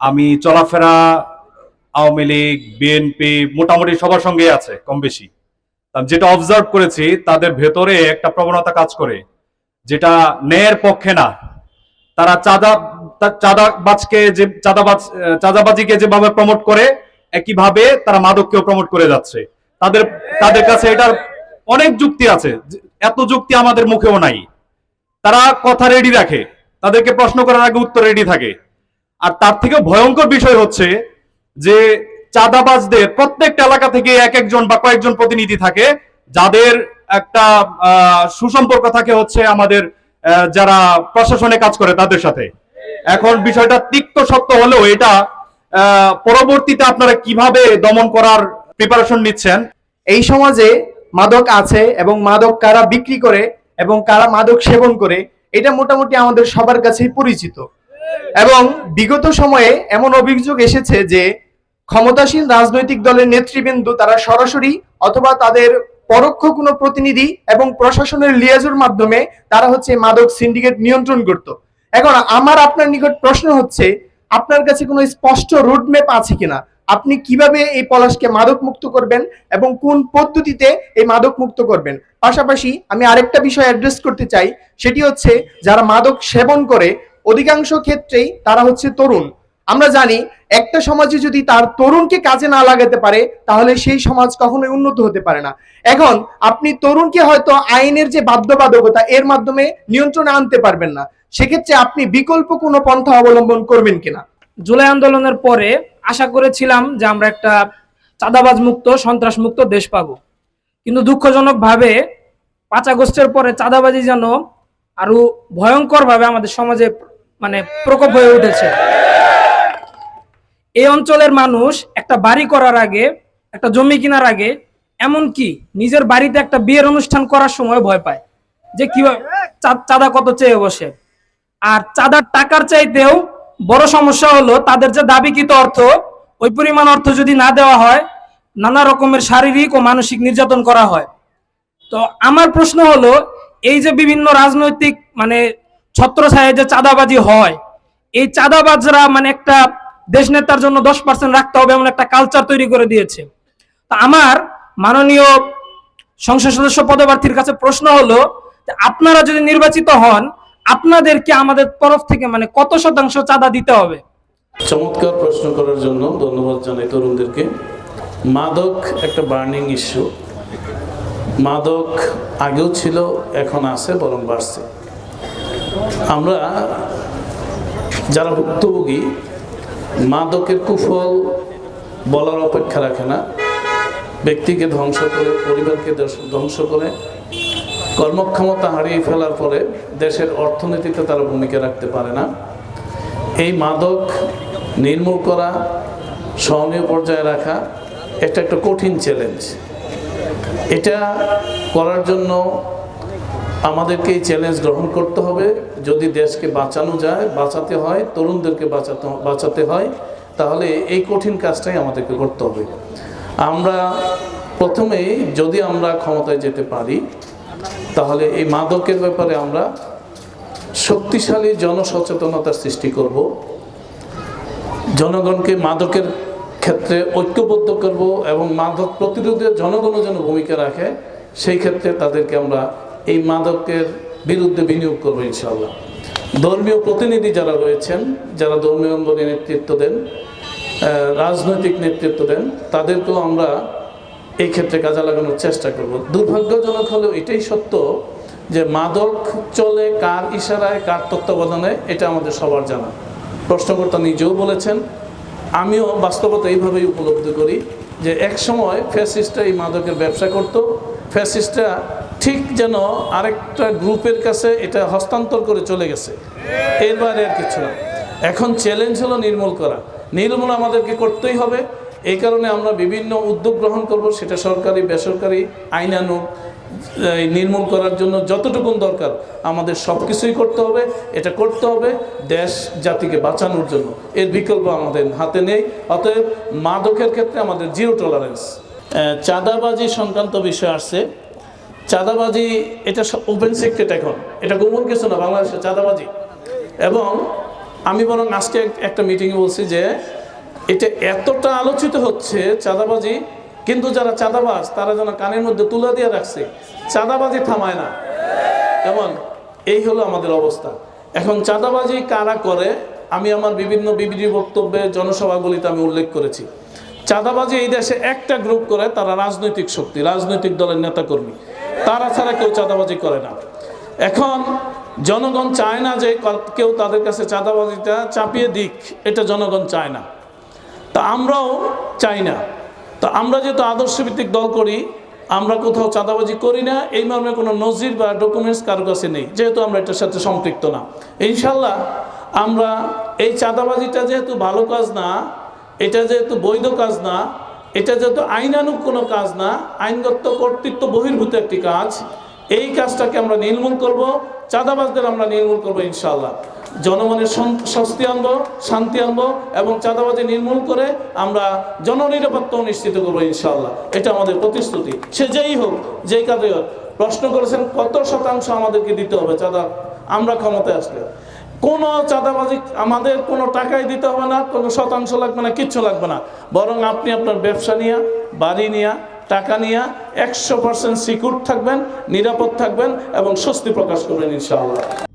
আমি চলাফেরা, আওয়ামী লীগ বিএনপি মোটামুটি সবার সঙ্গে আছে, কম বেশি। যেটা অবজার্ভ করেছি, তাদের ভেতরে একটা প্রবণতা কাজ করে, যেটা ন্যায়ের পক্ষে না। তারা চাঁদা চাঁদাবাজকে যে, চাঁদাবাজ, চাঁদাবাজিকে যেভাবে প্রমোট করে, একইভাবে তারা মাদককেও প্রমোট করে যাচ্ছে। তাদের তাদের কাছে এটার অনেক যুক্তি আছে এত যুক্তি আমাদের মুখেও নাই। তারা কথা রেডি রাখে, তাদেরকে প্রশ্ন করার আগে উত্তর রেডি থাকে। আর তার থেকে ভয়ঙ্কর বিষয় হচ্ছে যে চাঁদাবাজদের প্রত্যেকটা এলাকা থেকে এক একজন বা কয়েকজন প্রতিনিধি থাকে, যাদের একটা সুসম্পর্ক থাকে হচ্ছে আমাদের যারা প্রশাসনে কাজ করে তাদের সাথে। এখন বিষয়টা তিক্ত সত্য হলেও এটা পরবর্তীতে আপনারা কীভাবে দমন করার প্রিপারেশন নিচ্ছেন? এই সমাজে মাদক আছে এবং মাদক কারা বিক্রি করে এবং কারা মাদক সেবন করে, এটা মোটামুটি আমাদের সবার কাছেই পরিচিত। এবং বিগত সময়ে এমন অভিযোগ এসেছে যে ক্ষমতাসীন রাজনৈতিক দলের নেতৃবৃন্দ তারা সরাসরি অথবা তাদের পরোক্ষ কোনো প্রতিনিধি এবং প্রশাসনের লিয়াজুর মাধ্যমে তারা হচ্ছে মাদক সিন্ডিকেট নিয়ন্ত্রণ করত। এখন আমার আপনার নিকট প্রশ্ন হচ্ছে, আপনার কাছে কোনো স্পষ্ট রুটম্যাপ আছে কিনা? আপনি কীভাবে এই পলাশকে মাদক মুক্ত করবেন এবং কোন পদ্ধতিতে এই মাদক মুক্ত করবেন? পাশাপাশি আমি আরেকটা বিষয় অ্যাড্রেস করতে চাই, সেটি হচ্ছে যারা মাদক সেবন করে অধিকাংশ ক্ষেত্রেই তারা হচ্ছে তরুণ। আমরা জানি একটা সমাজে যদি তার তরুণকে কাজে না লাগাতে পারে, তাহলে সেই সমাজ কখনোই উন্নত হতে পারে না। এখন আপনি তরুণকে হয়তো আইনের যে বাধ্যবাধকতা, এর মাধ্যমে নিয়ন্ত্রণে আনতে পারবেন না। সেক্ষেত্রে আপনি বিকল্প কোনো পন্থা অবলম্বন করবেন কিনা? জুলাই আন্দোলনের পরে আশা করেছিলাম যে আমরা একটা চাঁদাবাজ মুক্ত সন্ত্রাস মুক্ত দেশ পাবো। কিন্তু দুঃখজনক ভাবে পাঁচ আগস্টের পরে চাঁদাবাজি যেন আরও ভয়ঙ্কর ভাবে আমাদের সমাজে মানে প্রকোপ হয়ে উঠেছে। এই অঞ্চলের মানুষ একটা বাড়ি করার আগে, একটা জমি কেনার আগে, এমনকি নিজের বাড়িতে একটা বিয়ের অনুষ্ঠান করার সময় ভয় পায় যে চা- চাঁদা কত চেয়ে বসে। আর চাঁদার টাকার চাইতেও বড় সমস্যা হলো তাদের যে দাবিকৃত অর্থ, ওই পরিমাণ অর্থ যদি না দেওয়া হয়, নানা রকমের শারীরিক ও মানসিক নির্যাতন করা হয়। তো আমার প্রশ্ন হলো, এই যে বিভিন্ন রাজনৈতিক মানে ছত্রছায়ায় যে চাঁদাবাজি হয়, এই চাঁদাবাজরা মানে একটা দেশ নেতার জন্য দশ পার্সেন্ট রাখতে হবে এমন একটা কালচার তৈরি করে দিয়েছে। তা আমার মাননীয় সংসদ সদস্য পদপ্রার্থীর কাছে প্রশ্ন হলো আপনারা যদি নির্বাচিত হন, আপনাদেরকে আমাদের তরফ থেকে মানে কত শতাংশ চাঁদা দিতে হবে? চমৎকার প্রশ্ন করার জন্য ধন্যবাদ জানাই তরুণদেরকে। মাদক একটা বার্নিং ইস্যু মাদক আগেও ছিল, এখন আছে, বরং বাড়ছে। আমরা যারা ভুক্তভোগী, মাদকের কুফল বলার অপেক্ষা রাখে না। ব্যক্তিকে ধ্বংস করে, পরিবারকে ধ্বংস- করে, কর্মক্ষমতা হারিয়ে ফেলার পরে দেশের অর্থনীতিতে তারা ভূমিকা রাখতে পারে না। এই মাদক নির্মূল করা, সহনীয় পর্যায়ে রাখা, এটা একটা কঠিন চ্যালেঞ্জ এটা করার জন্য আমাদেরকে এই চ্যালেঞ্জ গ্রহণ করতে হবে। যদি দেশকে বাঁচানো যায়, বাঁচাতে হয়, তরুণদেরকে বাঁচাতে বাঁচাতে হয়, তাহলে এই কঠিন কাজটাই আমাদেরকে করতে হবে। আমরা প্রথমেই যদি আমরা ক্ষমতায় যেতে পারি, তাহলে এই মাদকের ব্যাপারে আমরা শক্তিশালী জনসচেতনতার সৃষ্টি করব। জনগণকে মাদকের ক্ষেত্রে ঐক্যবদ্ধ করব এবং মাদক প্রতিরোধে জনগণও যেন ভূমিকা রাখে, সেই ক্ষেত্রে তাদেরকে আমরা এই মাদকের বিরুদ্ধে বিনিয়োগ করব ইনশাল্লাহ ধর্মীয় প্রতিনিধি যারা রয়েছেন, যারা ধর্মীয় অঙ্গনে নেতৃত্ব দেন রাজনৈতিক নেতৃত্ব দেন, তাদেরকেও আমরা এই ক্ষেত্রে কাজে লাগানোর চেষ্টা করব। দুর্ভাগ্যজনক হলেও এটাই সত্য যে মাদক চলে কার ইশারায়, কার তত্ত্বাবধানে, এটা আমাদের সবার জানা। প্রশ্নকর্তা নিজেও বলেছেন, আমিও বাস্তবতা এইভাবেই উপলব্ধি করি যে এক সময় ফ্যাসিস্টরা এই মাদকের ব্যবসা করত, ফ্যাসিস্টরা ঠিক যেন আরেকটা গ্রুপের কাছে এটা হস্তান্তর করে চলে গেছে। এর বাইরে আর কিছু না। এখন চ্যালেঞ্জ হলো নির্মূল করা। নির্মূল আমাদেরকে করতেই হবে। এই কারণে আমরা বিভিন্ন উদ্যোগ গ্রহণ করব, সেটা সরকারি, বেসরকারি আইনানুগ এই নির্মূল করার জন্য যতটুকুন দরকার আমাদের সব কিছুই করতে হবে। এটা করতে হবে দেশ, জাতিকে বাঁচানোর জন্য। এর বিকল্প আমাদের হাতে নেই। অতএব মাদকের ক্ষেত্রে আমাদের জিরো টলারেন্স চাঁদাবাজি সংক্রান্ত বিষয় আসছে। চাঁদাবাজি, এটা ওপেন সিক্রেট এখন। এটা গোপন কিছু না বাংলাদেশে চাঁদাবাজি। এবং আমি বরং আজকে একটা মিটিংয়ে বলছি যে, এটা এতটা আলোচিত হচ্ছে চাঁদাবাজি, কিন্তু যারা চাঁদাবাজ, তারা যেন কানের মধ্যে তুলে দিয়ে রাখছে। চাঁদাবাজি থামায় না। কেমন এই হলো আমাদের অবস্থা। এখন চাঁদাবাজি কারা করে, আমি আমার বিভিন্ন বিবৃতি বক্তব্যে জনসভাগুলিতে আমি উল্লেখ করেছি। চাঁদাবাজি এই দেশে একটা গ্রুপ করে, তারা রাজনৈতিক শক্তি, রাজনৈতিক দলের নেতাকর্মী। তারা ছাড়া কেউ চাঁদাবাজি করে না। এখন জনগণ চায় না যে কেউ তাদের কাছে চাঁদাবাজিটা চাপিয়ে দিক, এটা জনগণ চায় না। তা আমরাও চাই না। তা আমরা যেহেতু আদর্শভিত্তিক দল করি, আমরা কোথাও চাঁদাবাজি করি না, এই মর্মে কোনো নজির বা ডকুমেন্টস কারও কাছে নেই, যেহেতু আমরা এটার সাথে সম্পৃক্ত না। ইনশাল্লাহ আমরা এই চাঁদাবাজিটা যেহেতু ভালো কাজ না, এটা যেহেতু বৈধ কাজ না এটা যেহেতু আইনানুগ কোনো কাজ না, আইনগত কর্তৃত্ব বহির্ভূত একটি কাজ, এই কাজটাকে আমরা নির্মূল করব, চাঁদাবাজদের আমরা নির্মূল করব ইনশাল্লাহ জনগণের স্বস্তি আনব, শান্তি আনব এবং চাঁদাবাজি নির্মূল করে আমরা জননিরাপত্তা নিশ্চিত করব ইনশাল্লাহ এটা আমাদের প্রতিশ্রুতি। সে যেই হোক, যেই কাজে হোক, প্রশ্ন করেছেন কত শতাংশ আমাদেরকে দিতে হবে চাঁদা? আমরা ক্ষমতায় আসলে। কোনো চাঁদাবাজি আমাদের কোনো টাকাই দিতে হবে না, কোনো শতাংশ লাগবে না, কিচ্ছু লাগবে না। বরং আপনি আপনার ব্যবসা নিয়ে, বাড়ি নিয়ে, টাকা নিয়ে, একশো পার্সেন্ট সিকিউর থাকবেন, নিরাপদ থাকবেন এবং স্বস্তি প্রকাশ করবেন ইনশাআল্লাহ।